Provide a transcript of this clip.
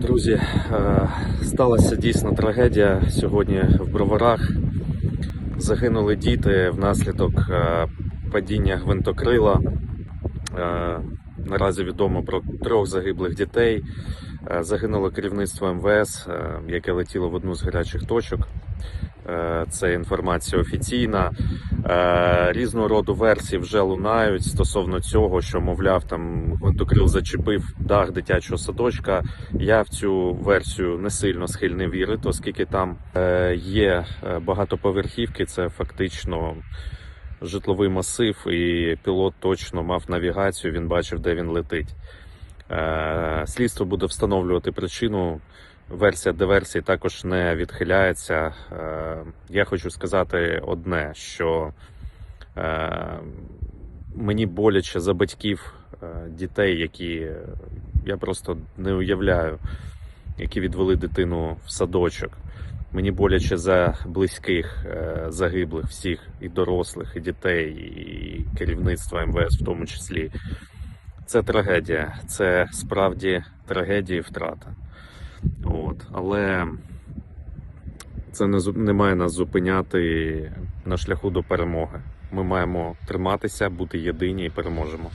Друзі, е, сталася дійсно трагедія сьогодні в Броварах. Загинули діти внаслідок е, падіння гвинтокрила. Е, Наразі відомо про трьох загиблих дітей. Загинуло керівництво МВС, яке летіло в одну з гарячих точок. Це інформація офіційна. Е, Різного роду версії вже лунають стосовно цього, що, мовляв, там гвинтокрил зачепив дах дитячого садочка. Я в цю версію не сильно схильний вірити, оскільки там е, є е, багатоповерхівки, це фактично житловий масив, і пілот точно мав навігацію, він бачив, де він летить. Слідство буде встановлювати причину. Версія диверсії також не відхиляється. Е, Я хочу сказати одне, що е, мені боляче за батьків е, дітей, які я просто не уявляю, які відвели дитину в садочок. Мені боляче за близьких загиблих всіх і дорослих, і дітей, і керівництва МВС в тому числі. Це трагедія, це справді трагедія і втрата. От. Але це не, не має нас зупиняти на шляху до перемоги. Ми маємо триматися, бути єдині і переможемо.